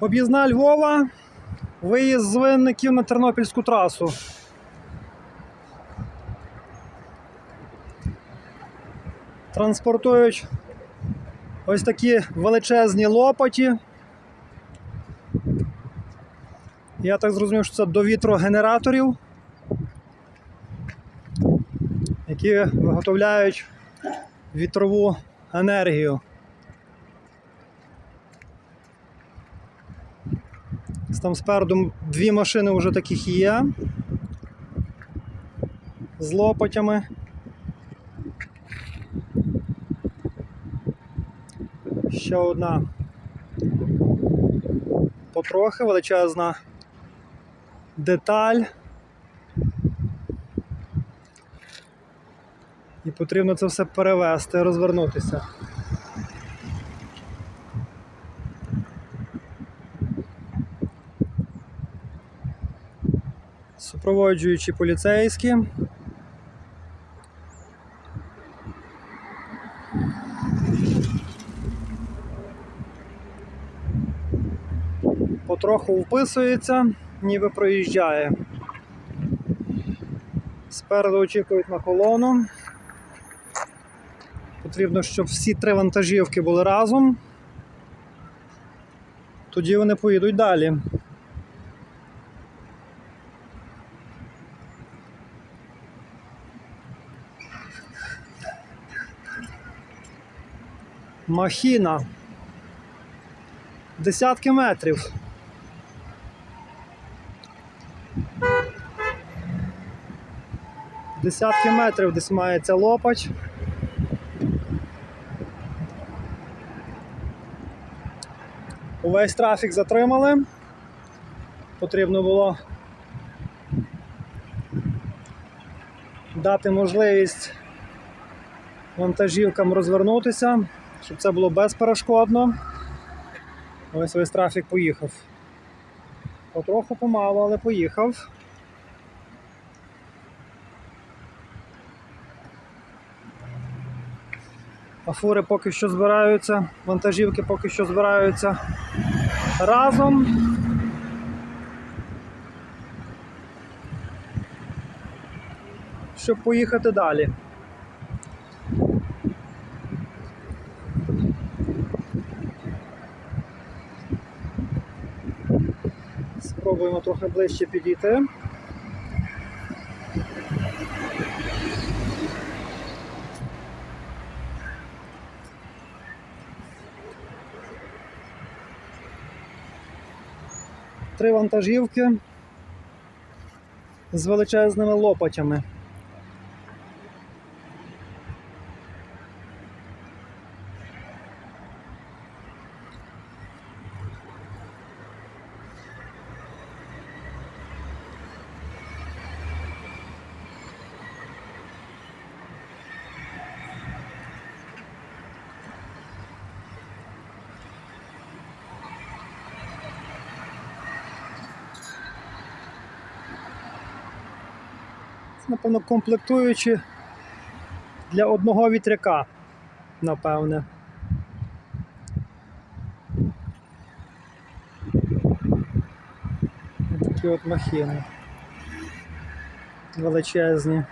Об'їзна Львова, виїзд з винників на Тернопільську трасу. Транспортують ось такі величезні лопаті. Я так зрозумів, що це до вітрогенераторів, які виготовляють вітрову енергію. Там спереду дві машини вже таких є. З лопатями. Ще одна потрохи величезна деталь. І потрібно це все перевести, розвернутися. Супроводжуючі поліцейські. Потроху вписується, ніби проїжджає. Спереду очікують на колону. Потрібно, щоб всі три вантажівки були разом. Тоді вони поїдуть далі. Махіна. Десятки метрів. Десятки метрів десь має ця лопач. Увесь трафік затримали. Потрібно було дати можливість вантажівкам розвернутися, щоб це було безперешкодно. Ось весь трафік поїхав. Потроху помалу, але поїхав. А фури поки що збираються, вантажівки поки що збираються разом. Щоб поїхати далі. Спробуємо трохи ближче підійти. Три вантажівки з величезними лопатями. Напевно, комплектуючі для одного вітряка, напевне. Такі от махіни. Величезні.